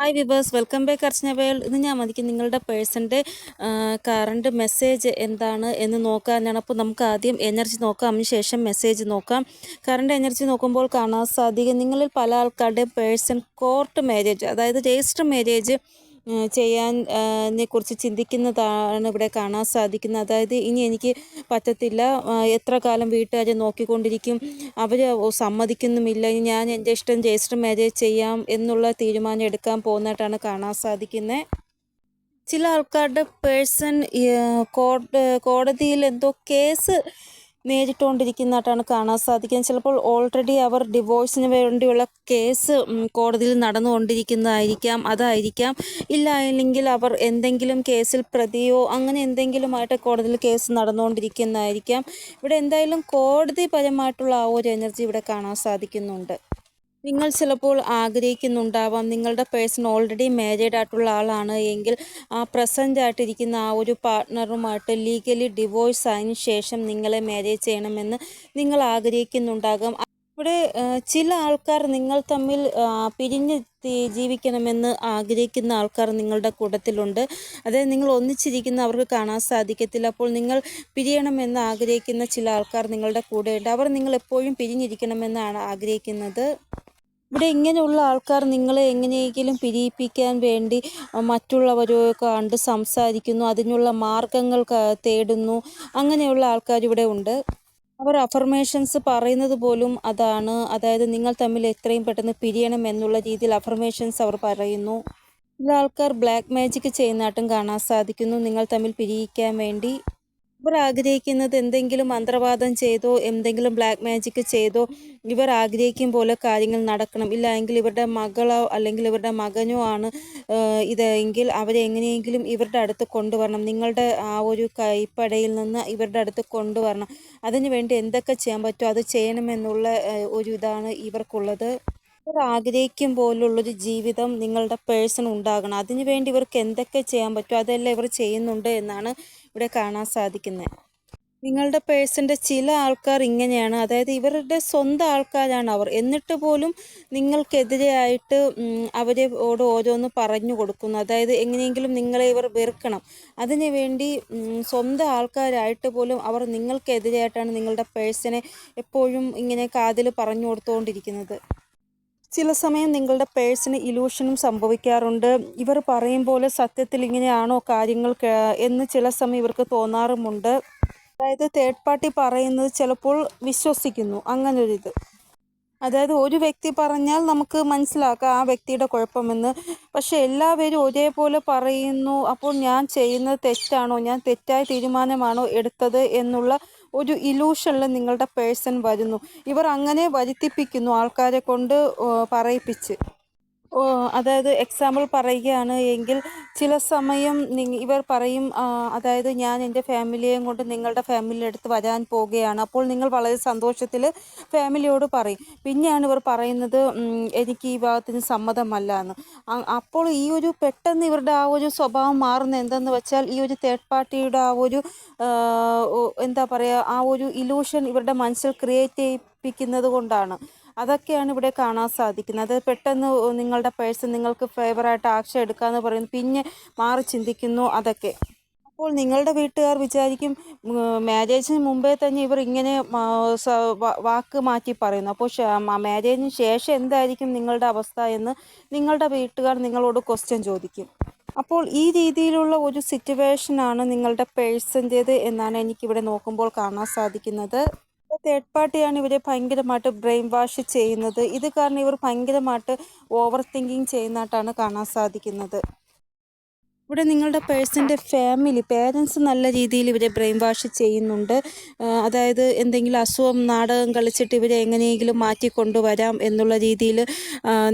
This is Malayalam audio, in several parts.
Hi viewers welcome back Archana world ഇന്ന് ഞാൻ മതിക്കും നിങ്ങളുടെ പേഴ്സന്റെ കറണ്ട് മെസ്സേജ് എന്താണ് എന്ന് നോക്കാനാണ്. അപ്പോൾ നമുക്ക് ആദ്യം എനർജി നോക്കാം. അതിന് ശേഷം മെസ്സേജ് നോക്കാം. കറണ്ട് എനർജി നോക്കുമ്പോൾ കാണാൻ സാധിക്കും. നിങ്ങളിൽ പല ആൾക്കാരുടെയും പേഴ്സൺ കോർട്ട് മാരേജ് അതായത് രജിസ്റ്റർ മാരേജ് ചെയ്യാൻ നെ കുറിച്ച് ചിന്തിക്കുന്നതാണ് ഇവിടെ കാണാൻ സാധിക്കുന്നത്. അതായത് ഇനി എനിക്ക് പറ്റത്തില്ല. എത്ര കാലം വീട്ടുകാരെ നോക്കിക്കൊണ്ടിരിക്കും. അവർ സമ്മതിക്കുന്നുമില്ല. ഞാൻ എന്റെ ഇഷ്ടം രജിസ്റ്റർ മാരേജ് ചെയ്യാം എന്നുള്ള തീരുമാനം എടുക്കാൻ പോകുന്നതായിട്ടാണ് കാണാൻ സാധിക്കുന്നത് ചില ആൾക്കാരുടെ പേഴ്സൺ കോട കോടതിയിൽ എന്തോ കേസ് നേരിട്ടുകൊണ്ടിരിക്കുന്നതായിട്ടാണ് കാണാൻ സാധിക്കുന്നത്. ചിലപ്പോൾ ഓൾറെഡി അവർ ഡിവോഴ്സിന് വേണ്ടിയുള്ള കേസ് കോടതിയിൽ നടന്നുകൊണ്ടിരിക്കുന്നതായിരിക്കാം അതായിരിക്കാം. ഇല്ല അല്ലെങ്കിൽ അവർ എന്തെങ്കിലും കേസിൽ പ്രതിയോ അങ്ങനെ എന്തെങ്കിലുമായിട്ട് കോടതിയിൽ കേസ് നടന്നുകൊണ്ടിരിക്കുന്നതായിരിക്കാം. ഇവിടെ എന്തായാലും കോടതിപരമായിട്ടുള്ള ആ ഒരു എനർജി ഇവിടെ കാണാൻ സാധിക്കുന്നുണ്ട്. നിങ്ങൾ ചിലപ്പോൾ ആഗ്രഹിക്കുന്നുണ്ടാവാം. നിങ്ങളുടെ പേഴ്സൺ ഓൾറെഡി മാരീഡ് ആയിട്ടുള്ള ആളാണ് എങ്കിൽ ആ പ്രസന്റ് ആയിട്ടിരിക്കുന്ന ആ ഒരു പാർട്ട്ണറുമായിട്ട് ലീഗലി ഡിവോഴ്സ് ആയതിനു ശേഷം നിങ്ങളെ മാരേജ് ചെയ്യണമെന്ന് നിങ്ങൾ ആഗ്രഹിക്കുന്നുണ്ടാകാം. ഇവിടെ ചില ആൾക്കാർ നിങ്ങൾ തമ്മിൽ പിരിഞ്ഞ് ജീവിക്കണമെന്ന് ആഗ്രഹിക്കുന്ന ആൾക്കാർ നിങ്ങളുടെ കൂട്ടത്തിലുണ്ട്. അതായത് നിങ്ങൾ ഒന്നിച്ചിരിക്കുന്ന അവർക്ക് കാണാൻ സാധിക്കത്തില്ല. അപ്പോൾ നിങ്ങൾ പിരിയണമെന്ന് ആഗ്രഹിക്കുന്ന ചില ആൾക്കാർ നിങ്ങളുടെ കൂടെയുണ്ട്. അവർ നിങ്ങൾ എപ്പോഴും പിരിഞ്ഞിരിക്കണമെന്നാണ് ആഗ്രഹിക്കുന്നത്. ഇവിടെ ഇങ്ങനെയുള്ള ആൾക്കാർ നിങ്ങളെ എങ്ങനെയെങ്കിലും പിരിയിപ്പിക്കാൻ വേണ്ടി മറ്റുള്ളവരോ കണ്ട് സംസാരിക്കുന്നു അതിനുള്ള മാർഗങ്ങൾ തേടുന്നു അങ്ങനെയുള്ള ആൾക്കാർ ഇവിടെ ഉണ്ട്. അവർ അഫർമേഷൻസ് പറയുന്നത് പോലും അതാണ്. അതായത് നിങ്ങൾ തമ്മിൽ എത്രയും പെട്ടെന്ന് പിരിയണം എന്നുള്ള രീതിയിൽ അഫർമേഷൻസ് അവർ പറയുന്നു. ചില ആൾക്കാർ ബ്ലാക്ക് മാജിക് ചെയ്യുന്നതായിട്ടും കാണാൻ സാധിക്കുന്നു. നിങ്ങൾ തമ്മിൽ പിരിയിക്കാൻ വേണ്ടി. ഇവർ ആഗ്രഹിക്കുന്നത് എന്തെങ്കിലും മന്ത്രവാദം ചെയ്തോ എന്തെങ്കിലും ബ്ലാക്ക് മാജിക് ചെയ്തോ ഇവർ ആഗ്രഹിക്കും പോലെ കാര്യങ്ങൾ നടക്കണം. ഇല്ല എങ്കിൽ ഇവരുടെ മകളോ അല്ലെങ്കിൽ ഇവരുടെ മകനോ ആണ് ഇതെങ്കിൽ അവരെ എങ്ങനെയെങ്കിലും ഇവരുടെ അടുത്ത് കൊണ്ടുവരണം. നിങ്ങളുടെ ആ ഒരു കൈപ്പടയിൽ നിന്ന് ഇവരുടെ അടുത്ത് കൊണ്ടുവരണം. അതിനുവേണ്ടി എന്തൊക്കെ ചെയ്യാൻ പറ്റുമോ അത് ചെയ്യണമെന്നുള്ള ഒരു ഇതാണ് ഇവർക്കുള്ളത്. ഇവർ പോലുള്ളൊരു ജീവിതം നിങ്ങളുടെ പേഴ്സൺ ഉണ്ടാകണം. അതിനുവേണ്ടി ഇവർക്ക് എന്തൊക്കെ ചെയ്യാൻ പറ്റുമോ അതെല്ലാം ഇവർ ചെയ്യുന്നുണ്ട് എന്നാണ് ഇവിടെ കാണാൻ സാധിക്കുന്നത് നിങ്ങളുടെ പേഴ്സന്റെ ചില ആൾക്കാർ ഇങ്ങനെയാണ്. അതായത് ഇവരുടെ സ്വന്തം ആൾക്കാരാണ് അവർ. എന്നിട്ട് പോലും നിങ്ങൾക്കെതിരെയായിട്ട് അവരോട് ഓരോന്ന് പറഞ്ഞു കൊടുക്കുന്നു. അതായത് എങ്ങനെയെങ്കിലും നിങ്ങളെ ഇവർ വെറുക്കണം. അതിനു വേണ്ടി സ്വന്തം ആൾക്കാരായിട്ട് പോലും അവർ നിങ്ങൾക്കെതിരെയായിട്ടാണ് നിങ്ങളുടെ പേഴ്സിനെ എപ്പോഴും ഇങ്ങനെ കാതിൽ പറഞ്ഞു കൊടുത്തുകൊണ്ടിരിക്കുന്നത് ചില സമയം നിങ്ങളുടെ പേഴ്സിന് ഇലൂഷനും സംഭവിക്കാറുണ്ട്. ഇവർ പറയും പോലെ സത്യത്തിൽ ഇങ്ങനെയാണോ കാര്യങ്ങൾ എന്ന് ചില സമയം ഇവർക്ക് തോന്നാറുമുണ്ട്. അതായത് തേർഡ് പാർട്ടി പറയുന്നത് ചിലപ്പോൾ വിശ്വസിക്കുന്നു. അങ്ങനൊരിത്. അതായത് ഒരു വ്യക്തി പറഞ്ഞാൽ നമുക്ക് മനസ്സിലാക്കാം ആ വ്യക്തിയുടെ കുഴപ്പമെന്ന്. പക്ഷെ എല്ലാവരും ഒരേപോലെ പറയുന്നു അപ്പോൾ ഞാൻ ചെയ്യുന്നത് തെറ്റാണോ? ഞാൻ തെറ്റായ തീരുമാനമാണോ എടുത്തത്? എന്നുള്ള ഒരു ഇലൂഷനിൽ നിങ്ങളുടെ പേഴ്സൺ വരുന്നു. ഇവർ അങ്ങനെ വരുത്തിപ്പിക്കുന്നു ആൾക്കാരെ കൊണ്ട് പറയിപ്പിച്ച്. അതായത് എക്സാമ്പിൾ പറയുകയാണ് എങ്കിൽ ചില സമയം ഇവർ പറയും അതായത് ഞാൻ എന്റെ ഫാമിലിയെയും കൊണ്ട് നിങ്ങളുടെ ഫാമിലിയുടെ അടുത്ത് വരാൻ പോവുകയാണ്. അപ്പോൾ നിങ്ങൾ വളരെ സന്തോഷത്തിൽ ഫാമിലിയോട് പറയും. പിന്നെയാണ് ഇവർ പറയുന്നത് എനിക്ക് ഈ ഭാഗത്തിന് സമ്മതമല്ല എന്ന്. അപ്പോൾ ഈ ഒരു പെട്ടെന്ന് ഇവരുടെ ആ ഒരു സ്വഭാവം മാറുന്ന എന്തെന്ന് വെച്ചാൽ ഈ ഒരു തേർഡ് പാർട്ടിയുടെ ആ ഒരു എന്താ പറയുക ആ ഒരു ഇലൂഷൻ ഇവരുടെ മനസ്സിൽ ക്രിയേറ്റ് ചെയ്യിപ്പിക്കുന്നത് കൊണ്ടാണ്. അതൊക്കെയാണ് ഇവിടെ കാണാൻ സാധിക്കുന്നത്. അത് പെട്ടെന്ന് നിങ്ങളുടെ പേഴ്സൺ നിങ്ങൾക്ക് ഫേവറായിട്ട് ആക്ഷൻ എടുക്കാമെന്ന് പറയുന്നു. പിന്നെ മാറി ചിന്തിക്കുന്നു അതൊക്കെ. അപ്പോൾ നിങ്ങളുടെ വീട്ടുകാർ വിചാരിക്കും മാരേജിന് മുമ്പേ തന്നെ ഇവർ ഇങ്ങനെ വാക്ക് മാറ്റി പറയുന്നു. അപ്പോൾ മാരേജിന് ശേഷം എന്തായിരിക്കും നിങ്ങളുടെ അവസ്ഥ എന്ന് നിങ്ങളുടെ വീട്ടുകാർ നിങ്ങളോട് ക്വസ്റ്റ്യൻ ചോദിക്കും. അപ്പോൾ ഈ രീതിയിലുള്ള ഒരു സിറ്റുവേഷനാണ് നിങ്ങളുടെ പേഴ്സന്റേത് എന്നാണ് എനിക്കിവിടെ നോക്കുമ്പോൾ കാണാൻ സാധിക്കുന്നത്. തേർഡ് പാർട്ടിയാണ് ഇവരെ ഭയങ്കരമായിട്ട് ബ്രെയിൻ വാഷ് ചെയ്യുന്നത്. ഇത് കാരണം ഇവർ ഭയങ്കരമായിട്ട് ഓവർ തിങ്കിങ് ചെയ്യുന്നതായിട്ടാണ് കാണാൻ സാധിക്കുന്നത്. ഇവിടെ നിങ്ങളുടെ പേഴ്സന്റെ ഫാമിലി പേരൻസ് നല്ല രീതിയിൽ ഇവരെ ബ്രെയിൻ വാഷ് ചെയ്യുന്നുണ്ട് അതായത് എന്തെങ്കിലും അസുഖം നാടകം കളിച്ചിട്ട് ഇവരെ എങ്ങനെയെങ്കിലും മാറ്റി കൊണ്ടുവരാം എന്നുള്ള രീതിയിൽ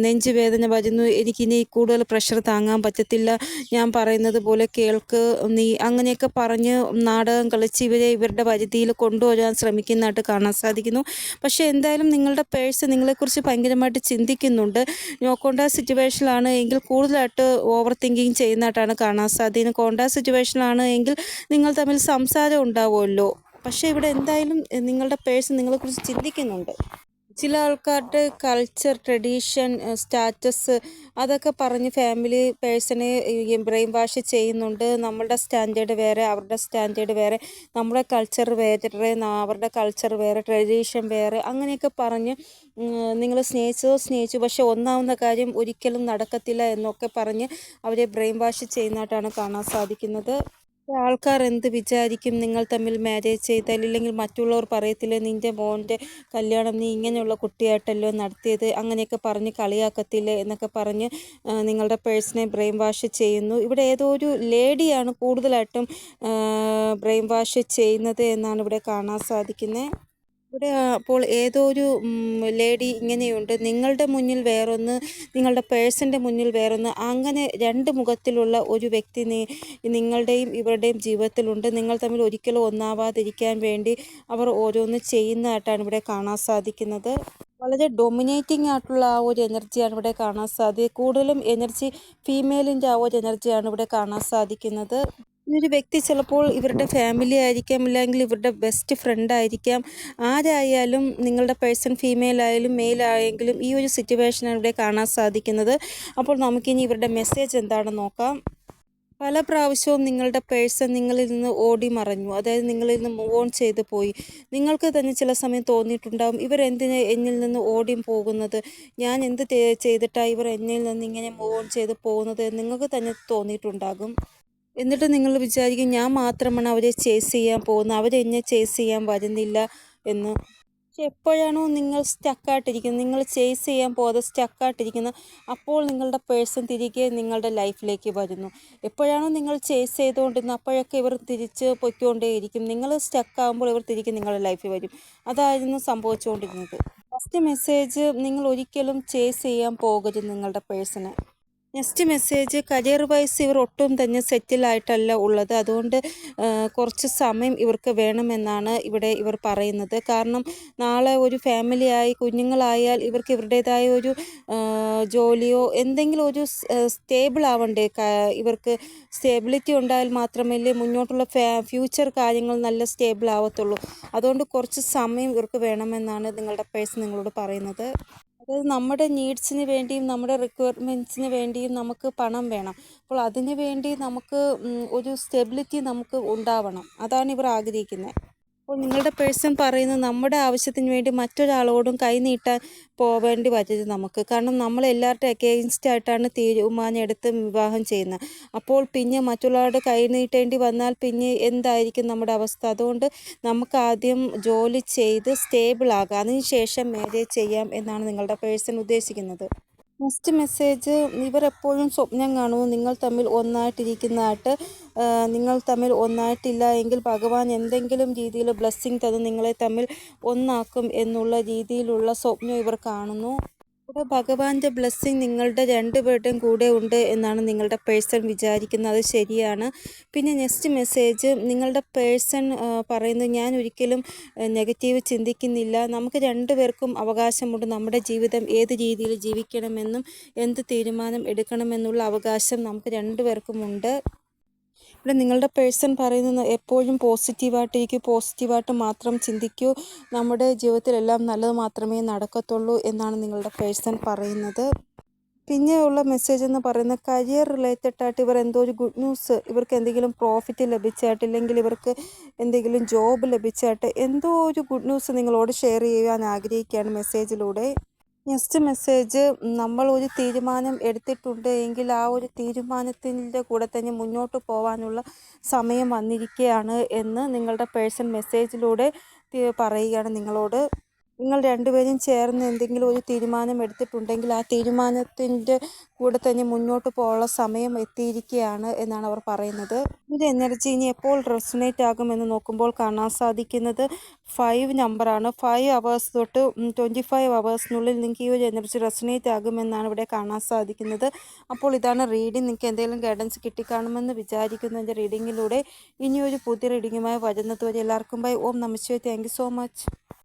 നെഞ്ചുവേദന വരുന്നു. എനിക്കിനി കൂടുതൽ പ്രഷർ താങ്ങാൻ പറ്റത്തില്ല. ഞാൻ പറയുന്നത് പോലെ കേൾക്ക് നീ അങ്ങനെയൊക്കെ പറഞ്ഞ് നാടകം കളിച്ച് ഇവരെ ഇവരുടെ പരിധിയിൽ കൊണ്ടുവരാൻ ശ്രമിക്കുന്നതായിട്ട് കാണാൻ സാധിക്കുന്നു. പക്ഷേ എന്തായാലും നിങ്ങളുടെ പേഴ്സ് നിങ്ങളെക്കുറിച്ച് ഭയങ്കരമായിട്ട് ചിന്തിക്കുന്നുണ്ട്. നോക്കേണ്ട സിറ്റുവേഷനിലാണ് എങ്കിൽ കൂടുതലായിട്ട് ഓവർ തിങ്കിങ് ചെയ്യുന്നതായിട്ടാണ് കാണാൻ സാധ്യത കോണ്ടാ സിറ്റുവേഷനിലാണ് എങ്കിൽ നിങ്ങൾ തമ്മിൽ സംസാരം ഉണ്ടാവുമല്ലോ. പക്ഷേ ഇവിടെ എന്തായാലും നിങ്ങളുടെ പേഴ്സൺ നിങ്ങളെക്കുറിച്ച് ചിന്തിക്കുന്നുണ്ട്. ചില ആൾക്കാരുടെ കൾച്ചർ ട്രഡീഷൻ സ്റ്റാറ്റസ് അതൊക്കെ പറഞ്ഞ് ഫാമിലി പേഴ്സണെ ബ്രെയിൻ വാഷ് ചെയ്യുന്നുണ്ട്. നമ്മളുടെ സ്റ്റാൻഡേർഡ് വേറെ അവരുടെ സ്റ്റാൻഡേർഡ് വേറെ നമ്മുടെ കൾച്ചർ വേറെ അവരുടെ കൾച്ചർ വേറെ ട്രഡീഷൻ വേറെ. അങ്ങനെയൊക്കെ പറഞ്ഞ് നിങ്ങൾ സ്നേഹിച്ചതോ സ്നേഹിച്ചു പക്ഷെ ഒന്നാവുന്ന കാര്യം ഒരിക്കലും നടക്കത്തില്ല എന്നൊക്കെ പറഞ്ഞ് അവരെ ബ്രെയിൻ വാഷ് ചെയ്യുന്നതായിട്ടാണ് കാണാൻ സാധിക്കുന്നത്. ആൾക്കാർ എന്ത് വിചാരിക്കും? നിങ്ങൾ തമ്മിൽ മാരേജ് ചെയ്താൽ ഇല്ലെങ്കിൽ മറ്റുള്ളവർ പറയത്തില്ലേ നിന്റെ മോന്റെ കല്യാണം നീ ഇങ്ങനെയുള്ള കുട്ടിയായിട്ടല്ലോ നടത്തിയത്? അങ്ങനെയൊക്കെ പറഞ്ഞ് കളിയാക്കത്തില്ലേ? എന്നൊക്കെ പറഞ്ഞ് നിങ്ങളുടെ പേഴ്സണെ ബ്രെയിൻ വാഷ് ചെയ്യുന്നു. ഇവിടെ ഏതോ ഒരു ലേഡിയാണ് കൂടുതലായിട്ടും ബ്രെയിൻ വാഷ് ചെയ്യുന്നത് എന്നാണ് ഇവിടെ കാണാൻ സാധിക്കുന്നത് ഇവിടെ അപ്പോൾ ഏതോ ഒരു ലേഡി ഇങ്ങനെയുണ്ട്. നിങ്ങളുടെ മുന്നിൽ വേറൊന്ന് നിങ്ങളുടെ പേഴ്സന്റെ മുന്നിൽ വേറൊന്ന് അങ്ങനെ രണ്ട് മുഖത്തിലുള്ള ഒരു വ്യക്തി നിങ്ങളുടെയും ഇവരുടെയും ജീവിതത്തിലുണ്ട്. നിങ്ങൾ തമ്മിൽ ഒരിക്കലും ഒന്നാവാതിരിക്കാൻ വേണ്ടി അവർ ഓരോന്ന് ചെയ്യുന്നതായിട്ടാണ് ഇവിടെ കാണാൻ സാധിക്കുന്നത്. വളരെ ഡൊമിനേറ്റിംഗ് ആയിട്ടുള്ള ആ ഒരു എനർജിയാണ് ഇവിടെ കാണാൻ സാധിക്കുക കൂടുതലും എനർജി ഫീമെയിലിന്റെ ആ ഒരു എനർജിയാണ് ഇവിടെ കാണാൻ സാധിക്കുന്നത്. ഒരു വ്യക്തി ചിലപ്പോൾ ഇവരുടെ ഫാമിലി ആയിരിക്കാം ഇല്ലെങ്കിൽ ഇവരുടെ ബെസ്റ്റ് ഫ്രണ്ട് ആയിരിക്കാം. ആരായാലും നിങ്ങളുടെ പേഴ്സൺ ഫീമെയിൽ ആയാലും മെയിൽ ആയെങ്കിലും ഈ ഒരു സിറ്റുവേഷനാണ് ഇവിടെ കാണാൻ സാധിക്കുന്നത്. അപ്പോൾ നമുക്കിനി ഇവരുടെ മെസ്സേജ് എന്താണെന്ന് നോക്കാം. പല പ്രാവശ്യവും നിങ്ങളുടെ പേഴ്സൺ നിങ്ങളിൽ നിന്ന് ഓടി മറഞ്ഞു. അതായത് നിങ്ങളിൽ നിന്ന് മൂവ് ഓൺ ചെയ്തു പോയി. നിങ്ങൾക്ക് തന്നെ ചില സമയം തോന്നിയിട്ടുണ്ടാവും ഇവർ എന്തിന് എന്നിൽ നിന്ന് ഓടി പോകുന്നത്? ഞാൻ എന്ത് ചെയ്തിട്ടാണ് ഇവർ എന്നിൽ നിന്ന് ഇങ്ങനെ മൂവ് ഓൺ ചെയ്ത് പോകുന്നത്? നിങ്ങൾക്ക് തന്നെ തോന്നിയിട്ടുണ്ടാകും. എന്നിട്ട് നിങ്ങൾ വിചാരിക്കും ഞാൻ മാത്രമാണ് അവരെ ചേസ് ചെയ്യാൻ പോകുന്നത്. അവരെന്നെ ചേസ് ചെയ്യാൻ വരുന്നില്ല എന്ന്. പക്ഷെ എപ്പോഴാണോ നിങ്ങൾ സ്റ്റക്കായിട്ടിരിക്കുന്നത് നിങ്ങൾ ചേസ് ചെയ്യാൻ പോകാതെ സ്റ്റക്കായിട്ടിരിക്കുന്നത് അപ്പോൾ നിങ്ങളുടെ പേഴ്സൺ തിരികെ നിങ്ങളുടെ ലൈഫിലേക്ക് വരുന്നു. എപ്പോഴാണോ നിങ്ങൾ ചേസ് ചെയ്തുകൊണ്ടിരുന്നത് അപ്പോഴൊക്കെ ഇവർ തിരിച്ച് പൊയ്ക്കൊണ്ടേയിരിക്കും. നിങ്ങൾ സ്റ്റക്കാകുമ്പോൾ ഇവർ തിരികെ നിങ്ങളുടെ ലൈഫിൽ വരും. അതായിരുന്നു സംഭവിച്ചുകൊണ്ടിരുന്നത്. ഫസ്റ്റ് മെസ്സേജ് നിങ്ങൾ ഒരിക്കലും ചേസ് ചെയ്യാൻ പോകരുത് നിങ്ങളുടെ പേഴ്സണെ നെക്സ്റ്റ് മെസ്സേജ് കരിയർ വൈസ് ഇവർ ഒട്ടും തന്നെ സെറ്റിലായിട്ടല്ല ഉള്ളത്. അതുകൊണ്ട് കുറച്ച് സമയം ഇവർക്ക് വേണമെന്നാണ് ഇവിടെ ഇവർ പറയുന്നത്. കാരണം നാളെ ഒരു ഫാമിലിയായി കുഞ്ഞുങ്ങളായാൽ ഇവർക്ക് ഇവരുടേതായ ഒരു ജോലിയോ എന്തെങ്കിലും ഒരു സ്റ്റേബിൾ ആവണ്ടേ? ഇവർക്ക് സ്റ്റേബിലിറ്റി ഉണ്ടായാൽ മാത്രമല്ലേ മുന്നോട്ടുള്ള ഫ്യൂച്ചർ കാര്യങ്ങൾ നല്ല സ്റ്റേബിൾ ആവത്തുള്ളൂ. അതുകൊണ്ട് കുറച്ച് സമയം ഇവർക്ക് വേണമെന്നാണ് നിങ്ങളുടെ പേഴ്സ് നിങ്ങളോട് പറയുന്നത്. അതായത് നമ്മുടെ നീഡ്സിന് വേണ്ടിയും നമ്മുടെ റിക്വയർമെന്റ്സിന് വേണ്ടിയും നമുക്ക് പണം വേണം. അപ്പോൾ അതിന് വേണ്ടി നമുക്ക് ഒരു സ്റ്റെബിലിറ്റി നമുക്ക് ഉണ്ടാവണം. അതാണ് ഇവർ ആഗ്രഹിക്കുന്നത് അപ്പോൾ നിങ്ങളുടെ പേഴ്സൺ പറയുന്നത് നമ്മുടെ ആവശ്യത്തിന് വേണ്ടി മറ്റൊരാളോടും കൈ നീട്ടാൻ പോവേണ്ടി വരരുത് നമുക്ക്. കാരണം നമ്മൾ എല്ലാവരുടെ അഗെയിൻസ്റ്റ് ആയിട്ടാണ് തീരുമാനമെടുത്ത് വിവാഹം ചെയ്യുന്നത്. അപ്പോൾ പിന്നെ മറ്റുള്ളവരുടെ കൈ നീട്ടേണ്ടി വന്നാൽ പിന്നെ എന്തായിരിക്കും നമ്മുടെ അവസ്ഥ? അതുകൊണ്ട് നമുക്ക് ആദ്യം ജോലി ചെയ്ത് സ്റ്റേബിൾ ആകാം. അതിനുശേഷം മാരേജ് ചെയ്യാം എന്നാണ് നിങ്ങളുടെ പേഴ്സൺ ഉദ്ദേശിക്കുന്നത്. നെക്സ്റ്റ് മെസ്സേജ് ഇവർ എപ്പോഴും സ്വപ്നം കാണുന്നു. നിങ്ങൾ തമ്മിൽ ഒന്നായിട്ടിരിക്കുന്നതായിട്ട് നിങ്ങൾ തമ്മിൽ ഒന്നായിട്ടില്ല എങ്കിൽ ഭഗവാൻ എന്തെങ്കിലും രീതിയിൽ ബ്ലെസ്സിങ് തന്ന് നിങ്ങളെ തമ്മിൽ ഒന്നാക്കും എന്നുള്ള രീതിയിലുള്ള സ്വപ്നം ഇവർ കാണുന്നു. ഇവിടെ ഭഗവാന്റെ ബ്ലെസ്സിങ് നിങ്ങളുടെ രണ്ടുപേരുടെയും കൂടെ ഉണ്ട് എന്നാണ് നിങ്ങളുടെ പേഴ്സൺ വിചാരിക്കുന്നത്. അത് ശരിയാണ്. പിന്നെ നെക്സ്റ്റ് മെസ്സേജ് നിങ്ങളുടെ പേഴ്സൺ പറയുന്നത് ഞാൻ ഒരിക്കലും നെഗറ്റീവ് ചിന്തിക്കുന്നില്ല. നമുക്ക് രണ്ടുപേർക്കും അവകാശമുണ്ട്. നമ്മുടെ ജീവിതം ഏത് രീതിയിൽ ജീവിക്കണമെന്നും എന്ത് തീരുമാനം എടുക്കണമെന്നുള്ള അവകാശം നമുക്ക് രണ്ടുപേർക്കും ഉണ്ട്. ഇവിടെ നിങ്ങളുടെ പേഴ്സൺ പറയുന്നത് എപ്പോഴും പോസിറ്റീവായിട്ടിരിക്കൂ പോസിറ്റീവായിട്ട് മാത്രം ചിന്തിക്കൂ. നമ്മുടെ ജീവിതത്തിലെല്ലാം നല്ലത് മാത്രമേ നടക്കത്തുള്ളൂ എന്നാണ് നിങ്ങളുടെ പേഴ്സൺ പറയുന്നത്. പിന്നെയുള്ള മെസ്സേജ് എന്ന് പറയുന്നത് കരിയർ റിലേറ്റഡ് ആയിട്ട് ഇവർ എന്തോ ഒരു ഗുഡ് ന്യൂസ് ഇവർക്ക് എന്തെങ്കിലും പ്രോഫിറ്റ് ലഭിച്ചായിട്ട് ഇല്ലെങ്കിൽ ഇവർക്ക് എന്തെങ്കിലും ജോബ് ലഭിച്ചായിട്ട് എന്തോ ഒരു ഗുഡ് ന്യൂസ് നിങ്ങളോട് ഷെയർ ചെയ്യാൻ ആഗ്രഹിക്കുകയാണ് മെസ്സേജിലൂടെ. നെക്സ്റ്റ് മെസ്സേജ് നമ്മൾ ഒരു തീരുമാനം എടുത്തിട്ടുണ്ട് എങ്കിൽ ആ ഒരു തീരുമാനത്തിന്റെ കൂടെ തന്നെ മുന്നോട്ട് പോകാനുള്ള സമയം വന്നിരിക്കുകയാണ് എന്ന് നിങ്ങളുടെ പേഴ്സൺ മെസ്സേജിലൂടെ പറയുകയാണ് നിങ്ങളോട്. നിങ്ങൾ രണ്ടുപേരും ചേർന്ന് എന്തെങ്കിലും ഒരു തീരുമാനം എടുത്തിട്ടുണ്ടെങ്കിൽ ആ തീരുമാനത്തിന്റെ കൂടെ തന്നെ മുന്നോട്ട് പോകാനുള്ള സമയം എത്തിയിരിക്കുകയാണ് എന്നാണ് അവർ പറയുന്നത്. ഇതിന്റെ എനർജി ഇനി എപ്പോൾ റെസിനേറ്റ് ആകുമെന്ന് നോക്കുമ്പോൾ കാണാൻ സാധിക്കുന്നത് ഫൈവ് നമ്പറാണ് ഫൈവ് അവേഴ്സ് തൊട്ട് ട്വന്റി ഫൈവ് അവേഴ്സിനുള്ളിൽ നിങ്ങൾക്ക് ഈ ഒരു എനർജി റെസിനേറ്റ് ആകുമെന്നാണ് ഇവിടെ കാണാൻ സാധിക്കുന്നത്. അപ്പോൾ ഇതാണ് റീഡിംഗ് നിങ്ങൾക്ക് എന്തെങ്കിലും ഗൈഡൻസ് കിട്ടിക്കാണുമെന്ന് വിചാരിക്കുന്നു എന്റെ റീഡിങ്ങിലൂടെ ഇനിയൊരു പുതിയ റീഡിങ്ങുമായി വരുന്നത് വരെ എല്ലാവർക്കും ബൈ ഓം നമസ്തേ താങ്ക് സോ മച്ച്